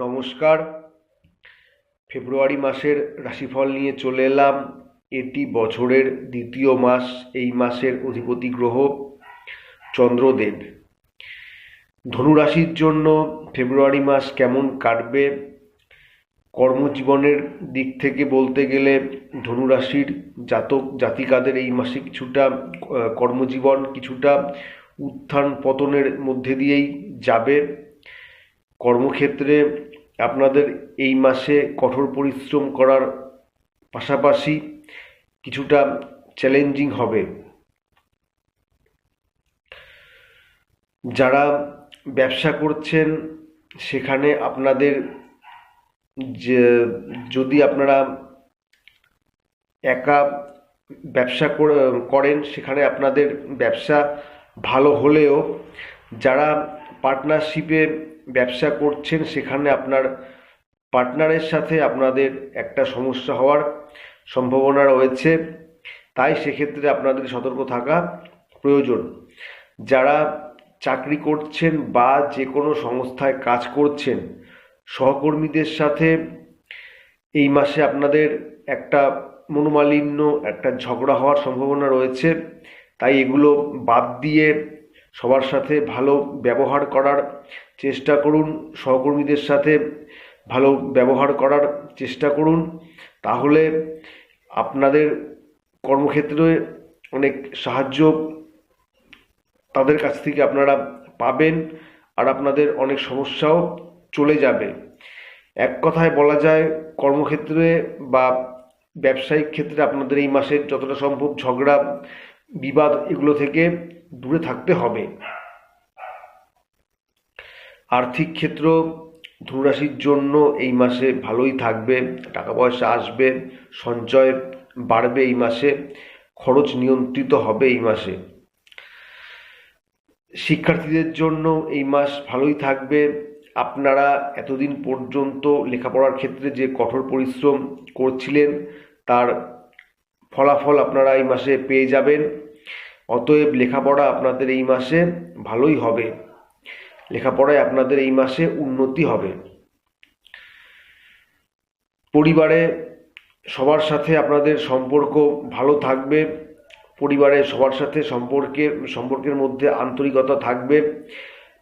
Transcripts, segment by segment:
নমস্কার। ফেব্রুয়ারি মাসের রাশিফল নিয়ে চলে এলাম। এটি বছরের দ্বিতীয় মাস, এই মাসের অধিপতি গ্রহ চন্দ্রদেব। ধনুরাশির জন্য ফেব্রুয়ারি মাস কেমন কাটবে? কর্মজীবনের দিক থেকে বলতে গেলে ধনুরাশির জাতক জাতিকাদের এই মাসে কিছুটা কর্মজীবন কিছুটা উত্থান পতনের মধ্যে দিয়েই যাবে। কর্মক্ষেত্রে আপনাদের এই মাসে কঠোর পরিশ্রম করার পাশাপাশি কিছুটা চ্যালেঞ্জিং হবে। যারা ব্যবসা করছেন, সেখানে আপনাদের যে, যদি আপনারা একা ব্যবসা করে- করেন, সেখানে আপনাদের ব্যবসা ভালো হলেও, যারা পার্টনারশিপে ব্যবসা করছেন, সেখানে আপনার পার্টনারের সাথে আপনাদের একটা সমস্যা হওয়ার সম্ভাবনা রয়েছে। তাই সেক্ষেত্রে আপনাদের সতর্ক থাকা প্রয়োজন। যারা চাকরি করছেন বা যে কোনো সংস্থায় কাজ করছেন, সহকর্মীদের সাথে এই মাসে আপনাদের একটা মনোমালিন্য, একটা ঝগড়া হওয়ার সম্ভাবনা রয়েছে। তাই এগুলো বাদ দিয়ে সবার সাথে ভালো ব্যবহার করার চেষ্টা করুন, সহকর্মীদের সাথে ভালো ব্যবহার করার চেষ্টা করুন। তাহলে আপনাদের কর্মক্ষেত্রে অনেক সাহায্য তাদের কাছ থেকে আপনারা পাবেন আর আপনাদের অনেক সমস্যাও চলে যাবে। এক কথায় বলা যায়, কর্মক্ষেত্রে বা ব্যবসায়িক ক্ষেত্রে আপনাদের এই মাসে যতটা সম্ভব ঝগড়া, বিবাদ এগুলো থেকে দূরে থাকতে হবে। আর্থিক ক্ষেত্র ধনুরাশির জন্য এই মাসে ভালোই থাকবে টাকা পয়সা আসবে, সঞ্চয় বাড়বে এই মাসে, খরচ নিয়ন্ত্রিত হবে এই মাসে। শিক্ষার্থীদের জন্য এই মাস ভালোই থাকবে। আপনারা এতদিন পর্যন্ত লেখাপড়ার ক্ষেত্রে যে কঠোর পরিশ্রম করছিলেন, তার ফলাফল আপনারা এই মাসে পেয়ে যাবেন। অতএব লেখাপড়া আপনাদের এই মাসে ভালোই হবে। লেখাপড়ায় আপনাদের এই মাসে উন্নতি হবে। পরিবারে সবার সাথে আপনাদের সম্পর্ক ভালো থাকবে। পরিবারে সবার সাথে সম্পর্কে, সম্পর্কের মধ্যে আন্তরিকতা থাকবে।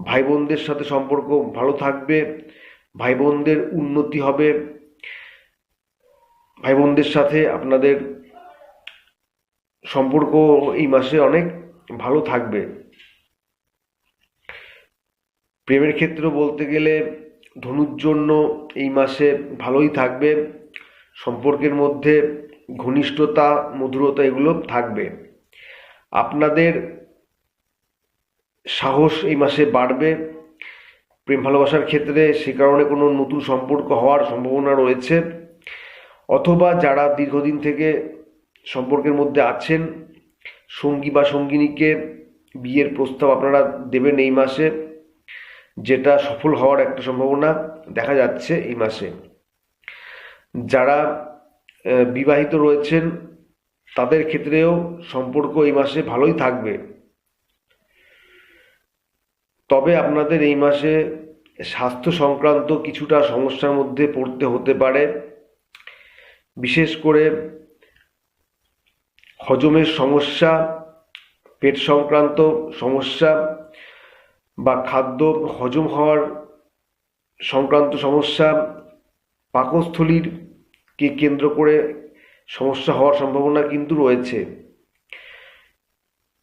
ভাই বোনদের সাথে সম্পর্ক ভালো থাকবে। ভাই বোনদের উন্নতি হবে। ভাই বোনদের সাথে আপনাদের সম্পর্ক এই মাসে অনেক ভালো থাকবে। প্রেমের ক্ষেত্র বলতে গেলে ধনুর জন্য এই মাসে ভালোই থাকবে। সম্পর্কের মধ্যে ঘনিষ্ঠতা, মধুরতা এগুলো থাকবে। আপনাদের সাহস এই মাসে বাড়বে। প্রেম ভালোবাসার ক্ষেত্রে সে কারণে কোনো নতুন সম্পর্ক হওয়ার সম্ভাবনা রয়েছে। অথবা যারা দীর্ঘদিন থেকে সম্পর্কের মধ্যে আছেন। সঙ্গী বা সঙ্গিনীকে বিয়ের প্রস্তাব আপনারা দেবেন এই মাসে, যেটা সফল হওয়ার একটা সম্ভাবনা দেখা যাচ্ছে এই মাসে। যারা বিবাহিত রয়েছেন, তাদের ক্ষেত্রেও সম্পর্ক এই মাসে ভালোই থাকবে। তবে আপনাদের এই মাসে স্বাস্থ্য সংক্রান্ত কিছুটা সমস্যার মধ্যে পড়তে হতে পারে। বিশেষ করে হজমের সমস্যা, পেট সংক্রান্ত সমস্যা বা খাদ্য হজম হওয়ার সংক্রান্ত সমস্যা, পাকস্থলীর কে কেন্দ্র করে সমস্যা হওয়ার সম্ভাবনা কিন্তু রয়েছে।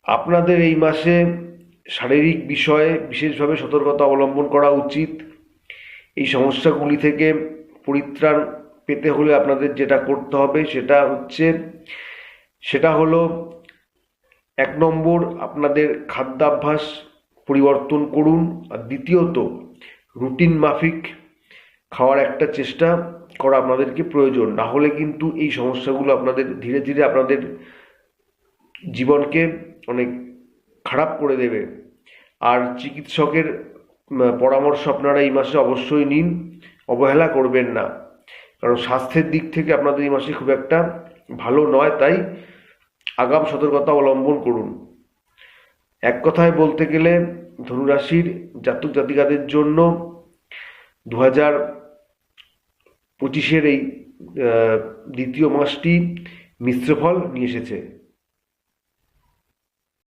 আপনাদের এই মাসে শারীরিক বিষয়ে বিশেষভাবে সতর্কতা অবলম্বন করা উচিত। এই সমস্যাগুলি থেকে পরিত্রাণ পেতে হলে আপনাদের যেটা করতে হবে সেটা হচ্ছে সেটা হলো এক নম্বর আপনাদের খাদ্যাভ্যাস পরিবর্তন করুন আর দ্বিতীয়ত রুটিন মাফিক খাওয়ার একটা চেষ্টা করা আপনাদেরকে প্রয়োজন। না হলে কিন্তু এই সমস্যাগুলো আপনাদের ধীরে ধীরে আপনাদের জীবনকে অনেক খারাপ করে দেবে। আর চিকিৎসকের পরামর্শ আপনারা এই মাসে অবশ্যই নিন, অবহেলা করবেন না। কারণ স্বাস্থ্যের দিক থেকে আপনাদের এই মাসে খুব একটা ভালো নয়, তাই আগাম সতর্কতা অবলম্বন করুন। এক কথায় বলতে গেলে, ধনুরাশির জাতক জাতিকাদের জন্য দু হাজার পঁচিশের এই দ্বিতীয় মাসটি মিশ্র ফল নিয়ে এসেছে।